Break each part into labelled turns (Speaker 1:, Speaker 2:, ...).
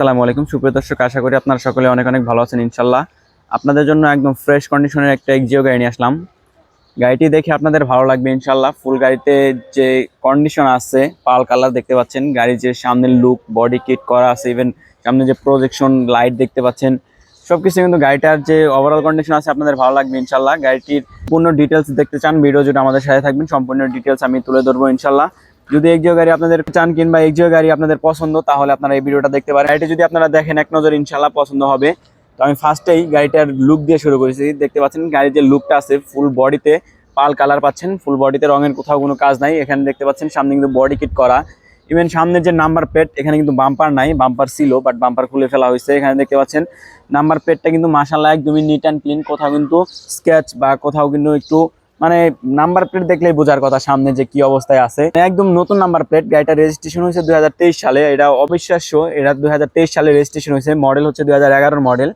Speaker 1: আসসালামু আলাইকুম। সুপ্রিয় দর্শক, আশা করি আপনারা সকলে অনেক অনেক ভালো আছেন, ইনশাল্লাহ। আপনাদের জন্য একদম ফ্রেশ কন্ডিশনের একটা এক্সিও গাড়ি নিয়ে আসলাম। গাড়িটি দেখে আপনাদের ভালো লাগবে, ইনশাল্লাহ। ফুল গাড়িতে যে কন্ডিশন আছে, পাল কালার দেখতে পাচ্ছেন। গাড়ির যে সামনের লুক বডি কিট করা আছে ইভেন সামনে যে প্রজেকশন লাইট দেখতে পাচ্ছেন। সবকিছু কিন্তু গাড়িটার যে ওভারঅল কন্ডিশন আছে, আপনাদের ভালো লাগবে, ইনশাল্লাহ। গাড়িটির পূর্ণ ডিটেলস দেখতে চান, ভিডিও জুড়ে আমাদের সাথে থাকবেন। সম্পূর্ণ ডিটেলস আমি তুলে ধরবো, ইনশাল্লাহ। যদি এক্সিও গাড়ি আপনাদের চান কিংবা এক্সিও গাড়ি আপনাদের পছন্দ, তাহলে আপনারা এই ভিডিওটা দেখতে পারেন। গাড়িটি যদি আপনারা দেখেন, এক নজর ইনশাল্লাহ পছন্দ হবে। তো আমি ফার্স্টেই গাড়িটার লুক দিয়ে শুরু করেছি। দেখতে পাচ্ছেন, গাড়ির যে লুকটা আছে ফুল বডিতে পাল কালার পাচ্ছেন ফুল বডিতে রঙের কোথাও কোনো কাজ নাই। এখানে দেখতে পাচ্ছেন, সামনে কিন্তু বডি কিট করা। ইভেন সামনের যে নাম্বার প্লেট এখানে কিন্তু বাম্পার নাই বাম্পার ছিল বাট বাম্পার খুলে ফেলা হয়েছে। এখানে দেখতে পাচ্ছেন নাম্বার প্লেটটা কিন্তু মাসাল্লাহ একদমই নিট অ্যান্ড ক্লিন কোথাও কিন্তু স্কেচ বা কোথাও কিন্তু একটু মানে নাম্বার প্লেট দেখলেই বোঝার কথা সামনে যে কি অবস্থায় আছে। একদম নতুন নাম্বার প্লেট গাড়িটা রেজিস্ট্রেশন হয়েছে দুই হাজার তেইশ সালে এটা অবিশ্বাস্য। এটা দু হাজার তেইশ সালে রেজিস্ট্রেশন হয়েছে মডেল হচ্ছে দুই হাজার এগারো মডেল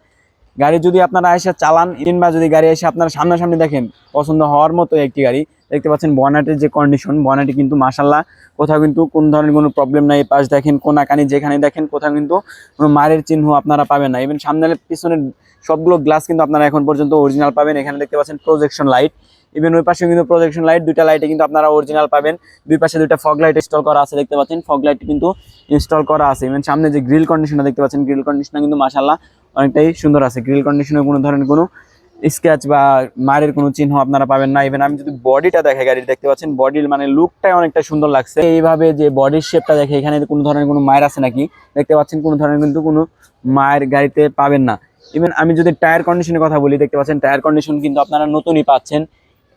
Speaker 1: গাড়ি যদি আপনারা এসে চালান, কিংবা যদি গাড়ি এসে আপনারা সামনাসামনি দেখেন, পছন্দ হওয়ার মতো একটি গাড়ি, দেখতে পাচ্ছেন বনাটের যে কন্ডিশন বনাটি কিন্তু মাসাল্লাহ কোথাও কিন্তু কোন ধরনের কোনো প্রবলেম নাই। পাশ দেখেন, কোনাকানি যেখানে দেখেন, কোথাও কিন্তু কোনো মারের চিহ্ন আপনারা পাবেন না। ইভেন সামনের পিছনের সবগুলো গ্লাস কিন্তু আপনারা এখন পর্যন্ত অরিজিনাল পাবেন। এখানে দেখতে পাচ্ছেন প্রজেকশন লাইট ইভেন ওই পাশে কিন্তু প্রজেকশন লাইট দুইটা লাইটে কিন্তু আপনারা অরিজিনাল পাবেন। দুই পাশে দুইটা ফগ লাইট ইনস্টল করা আছে, দেখতে পাচ্ছেন। ফগ লাইট কিন্তু ইনস্টল করা আছে। ইভেন সামনে যে গ্রিল কন্ডিশনটা দেখতে পাচ্ছেন গ্রিল কন্ডিশনটা কিন্তু মাসাল্লাহ অনেকটাই সুন্দর আছে। গ্রিল কন্ডিশনে কোনো ধরনের কোনো স্ক্র্যাচ বা মারের কোনো চিহ্ন আপনারা পাবেন না। ইভেন আমি যদি বডিটা দেখে গাড়ির দেখতে পাচ্ছেন বডির মানে লুকটাই অনেকটা সুন্দর লাগছে। এইভাবে যে বডির শেপটা দেখে, এখানে কোনো ধরনের কোনো মায়ের আছে নাকি? দেখতে পাচ্ছেন, কোনো ধরনের কিন্তু কোনো মায়ের গাড়িতে পাবেন না। ইভেন আমি যদি টায়ার কন্ডিশনের কথা বলি, দেখতে পাচ্ছেন টায়ার কন্ডিশন কিন্তু আপনারা নতুনই পাচ্ছেন।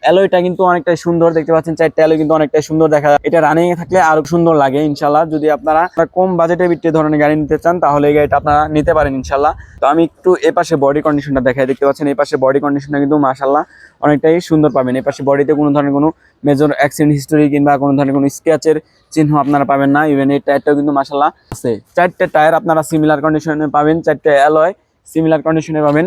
Speaker 1: অ্যালোয়টা কিন্তু অনেকটাই সুন্দর, দেখতে পাচ্ছেন চারটা অ্যালোয় কিন্তু অনেকটাই সুন্দর দেখা যায়। এটা রানিং থাকলে আরও সুন্দর লাগে ইনশাল্লাহ যদি আপনারা কম বাজেটের ভিত্তি ধরনের গাড়ি নিতে চান, তাহলে এই গাড়িটা আপনারা নিতে পারেন ইনশাল্লাহ তো আমি একটু এ পাশে বডি কন্ডিশনটা দেখাই, দেখতে পাচ্ছেন এই পাশে বডি কন্ডিশনটা কিন্তু মাশাল্লাহ অনেকটাই সুন্দর পাবেন। এই পাশে বডিতে কোনো ধরনের কোনো মেজর অ্যাক্সিডেন্ট হিস্টোরি কিংবা কোনো ধরনের কোনো স্ক্র্যাচের চিহ্ন আপনারা পাবেন না। ইভেন এই টায়ারটাও কিন্তু মাশাল্লাহ আছে। চারটে টায়ার আপনারা সিমিলার কন্ডিশনে পাবেন, চারটে অ্যালয় সিমিলার কন্ডিশনে পাবেন।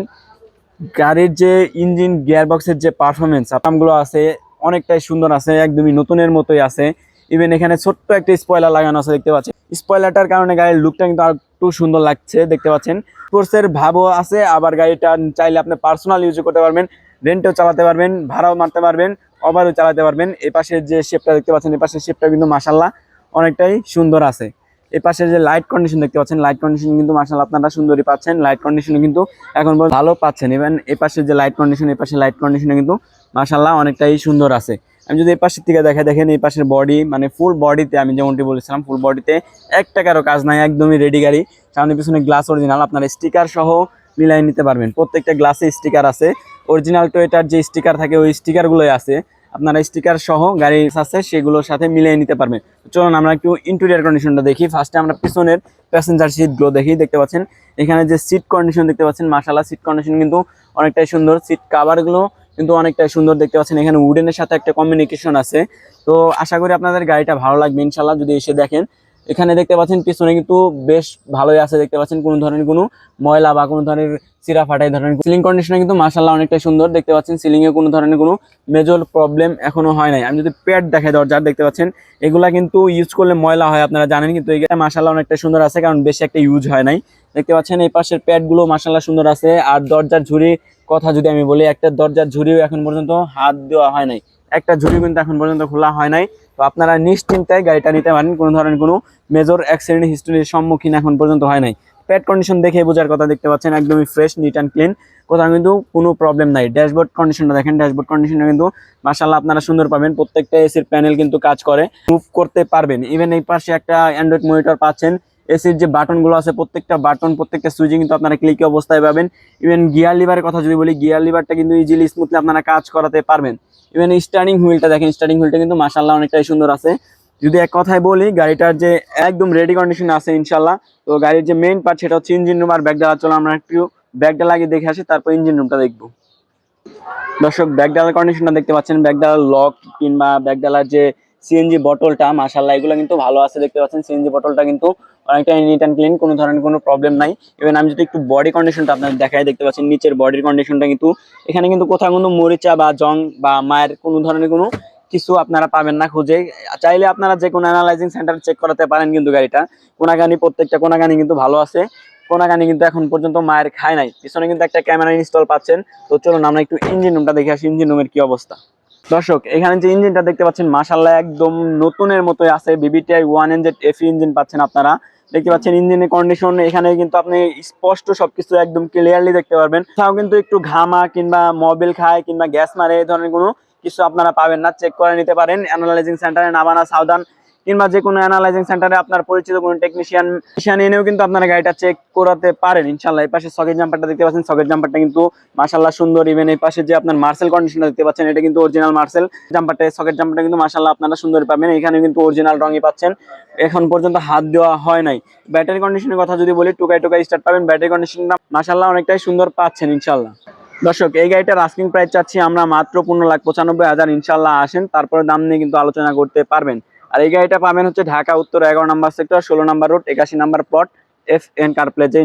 Speaker 1: গাড়ির যে ইঞ্জিন, গিয়ারবক্সের যে পারফরমেন্স আপগুলো আছে, অনেকটাই সুন্দর আছে, একদমই নতুনের মতোই আছে। ইভেন এখানে ছোট্ট একটা স্পয়লার লাগানো আছে, দেখতে পাচ্ছেন? স্পয়লারটার কারণে গাড়ির লুকটা কিন্তু আর একটু সুন্দর লাগছে, দেখতে পাচ্ছেন? স্পোর্টসের ভাবও আছে, আবার গাড়িটা চাইলে আপনি পার্সোনাল ইউজ করতে পারবেন রেন্টেও চালাতে পারবেন, ভাড়াও মারতে পারবেন ওভারও চালাতে পারবেন। এই পাশে যে শেপটা দেখতে পাচ্ছেন? এই পাশের শেপটা কিন্তু মাসাল্লাহ অনেকটাই সুন্দর আছে। এই পাশে যে লাইট কন্ডিশন দেখতে পাচ্ছেন লাইট কন্ডিশন কিন্তু মার্শাল আপনারা সুন্দরই পাচ্ছেন। লাইট কন্ডিশন কিন্তু এখন ভালো পাচ্ছেন। ইভেন এই পাশে যে লাইট কন্ডিশন এই পাশে লাইট কন্ডিশনে কিন্তু মাসাল্লাহ অনেকটাই সুন্দর আছে। আমি যদি এই পাশের থেকে দেখে দেখেন এই পাশের বডি মানে ফুল বডিতে আমি যেমনটি বলেছিলাম ফুল বডিতে এক টাকারও কাজ নাই, একদমই রেডি গাড়ি। সামনে পিছনে গ্লাস অরিজিনাল আপনার স্টিকার সহ মিলাই নিতে পারবেন। প্রত্যেকটা গ্লাসে স্টিকার আছে। অরিজিনাল টয়েটার যে স্টিকার থাকে, ওই স্টিকারগুলোই আছে। আপনারা স্টিকার সহ গাড়ির আছে, সেগুলোর সাথে মিলিয়ে নিতে পারবেন। চলুন আমরা একটু ইন্টেরিয়ার কন্ডিশনটা দেখি। ফার্স্টে আমরা পিছনের প্যাসেঞ্জার সিটগুলো দেখি, দেখতে পাচ্ছেন? এখানে যে সিট কন্ডিশন দেখতে পাচ্ছেন মাসালা সিট কন্ডিশন কিন্তু অনেকটাই সুন্দর। সিট কাভারগুলো কিন্তু অনেকটাই সুন্দর দেখতে পাচ্ছেন। এখানে উডেনের সাথে একটা কমিউনিকেশন আছে। তো আশা করি আপনাদের গাড়িটা ভালো লাগবে ইনশাল্লাহ যদি এসে দেখেন এখানে দেখতে পাচ্ছেন, পিছনে কিন্তু বেশ ভালোই আছে, দেখতে পাচ্ছেন কোনো ধরনের কোনো ময়লা বা কোনো ধরনের চিরা ফাটাই ধরনের সিলিং কন্ডিশনে কিন্তু মাসাল্লাহ অনেকটাই সুন্দর। দেখতে পাচ্ছেন সিলিং এ কোনো ধরনের কোনো মেজর প্রবলেম এখনও হয় নাই। আমি যদি প্যাড দেখাই দরজার, দেখতে পাচ্ছেন, এগুলা কিন্তু ইউজ করলে ময়লা হয়, আপনারা জানেন, কিন্তু এটা মাসাল্লাহ অনেকটা সুন্দর আছে, কারণ বেশি একটা ইউজ হয় নাই। দেখতে পাচ্ছেন, এই পাশের প্যাডগুলো মাসাল্লাহ সুন্দর আছে। আর দরজার ঝুড়ি কথা যদি আমি বলি, একটা দরজার ঝুড়িও এখন পর্যন্ত হাত দেওয়া হয় নাই। একটা ঝুড়ি কিন্তু এখন পর্যন্ত খোলা হয় নাই। তো আপনারা নিশ্চিন্তায় গাড়িটা নিতে পারেন, কোনো ধরনের কোনো মেজর অ্যাক্সিডেন্ট হিস্টোরির সম্মুখীন এখন পর্যন্ত হয় নাই। প্যাড কন্ডিশন দেখে বোঝার কথা দেখতে পাচ্ছেন, একদমই ফ্রেশ নিট অ্যান্ড ক্লিন কোথাও কিন্তু কোনো প্রবলেম নাই। ড্যাশবোর্ড কন্ডিশনটা দেখেন ড্যাশবোর্ড কন্ডিশনটা কিন্তু মাসাল্লাহ আপনারা সুন্দর পাবেন। প্রত্যেকটা এসির প্যানেল কিন্তু কাজ করে। মুভ করতে পারবেন। ইভেন এই পাশে একটা অ্যান্ড্রয়েড মনিটর পাচ্ছেন। এসির যে বাটনগুলো আছে, প্রত্যেকটা বাটন, প্রত্যেকটা সুইচে কিন্তু আপনারা ক্লিকে অবস্থায় পাবেন। ইভেন গিয়ার লিভারের কথা যদি বলি গিয়ার লিভারটা কিন্তু ইজিলি স্মুথলি আপনারা কাজ করাতে পারবেন। ইভেন স্টার্টিং হুইলটা দেখেন স্টার্টিং হুইলটা কিন্তু মাসাল্লাহ অনেকটাই সুন্দর আছে। যদি এক কথায় বলি, গাড়িটার যে একদম রেডি কন্ডিশন আছে ইনশাল্লাহ তো গাড়ির যে মেইন পার্ট সেটা হচ্ছে ইঞ্জিন রুম আর ব্যাগডালা চলো আমরা একটু ব্যাগটা লাগিয়ে দেখে আসি, তারপর ইঞ্জিন রুমটা দেখব। দর্শক ব্যাগডালার কন্ডিশনটা দেখতে পাচ্ছেন ব্যাগডালার লক কিংবা ব্যাগডালার যে সিএনজি বটলটা মাসাল্লাহ এগুলো কিন্তু ভালো আছে, দেখতে পাচ্ছেন। সিএনজি বটলটা কিন্তু অনেকটা নিট অ্যান্ড ক্লিন কোনো ধরনের কোনো প্রবলেম নাই। ইভেন আমি যদি একটু বডি কন্ডিশনটা আপনাদের দেখাই, দেখতে পাচ্ছেন, নিচের বডির কন্ডিশনটা কিন্তু, এখানে কিন্তু কোথাও কিন্তু মরিচা বা জং বা মায়ের কোনো ধরনের কোনো কিছু আপনারা পাবেন না খুঁজে। চাইলে আপনারা যে কোনো অ্যানালাইজিং সেন্টার চেক করাতে পারেন কিন্তু গাড়িটা। কোনাগানি প্রত্যেকটা কোনাগানি কিন্তু ভালো আছে। কোনাগানি কিন্তু এখন পর্যন্ত মায়ের খায় নাই। পিছনে কিন্তু একটা ক্যামেরা ইনস্টল পাচ্ছেন। তো চলুন, আমরা একটু ইঞ্জিন রুমটা দেখে আসি ইঞ্জিন রুমের কি অবস্থা। দর্শক, এখানে যে ইঞ্জিনটা দেখতে পাচ্ছেন মাসাল্লাহ একদম নতুনের মতোই আছে BBTI one NZ FI engine পাচ্ছেন আপনারা। দেখতে পাচ্ছেন ইঞ্জিনের কন্ডিশন এখানে কিন্তু আপনি স্পষ্ট সবকিছু একদম ক্লিয়ারলি দেখতে পারবেন। তাও কিন্তু একটু ঘামা কিংবা মোবিল খায় কিংবা গ্যাস মারে, এই ধরনের কোনো কিছু আপনারা পাবেন না। চেক করে নিতে পারেন অ্যানালাইজিং সেন্টারে নাবানা সাউদান কিংবা যে কোনো অ্যানালাইজিং সেন্টারে আপনার পরিচিত কোনো টেকনিশিয়ান টেকনিশিয়ান এনেও কিন্তু আপনারা গাড়িটা চেক করাতে পারেন, ইনশাল্লাহ। এই পাশে সকেট জাম্পারটা দেখতে পাচ্ছেন। সকেট জাম্পারটা কিন্তু মাশাল্লাহ সুন্দর। ইভেন এই পাশে যে আপনার মার্সেল কন্ডিশনটা দেখতে পাচ্ছেন, এটা কিন্তু অরিজিনাল মার্সেল জাম্পারটা সকেট জাম্পারটা কিন্তু মাশাল্লাহ আপনারা সুন্দর পাবেন। এখানে কিন্তু অরিজিনাল রঙই পাচ্ছেন। এখন পর্যন্ত হাত দেওয়া হয় নাই। ব্যাটারি কন্ডিশনের কথা যদি বলি টুকাই টুকাই স্টার্ট পাবেন। ব্যাটারি কন্ডিশনটা মাশাল্লাহ অনেকটাই সুন্দর পাচ্ছেন, ইনশাল্লাহ। দর্শক, এই গাড়িটার আস্কিং প্রাইস চাচ্ছি আমরা মাত্র পনেরো লাখ পঁচানব্বই হাজার। ইনশাল্লাহ আসেন, তারপরে দাম নিয়ে কিন্তু আলোচনা করতে পারবেন। আর এই গাড়িটা পাবেন হচ্ছে ঢাকা, উত্তর এগারো নাম্বার সেক্টর ষোলো নাম্বার রোড একাশি number plot F N car প্লেজে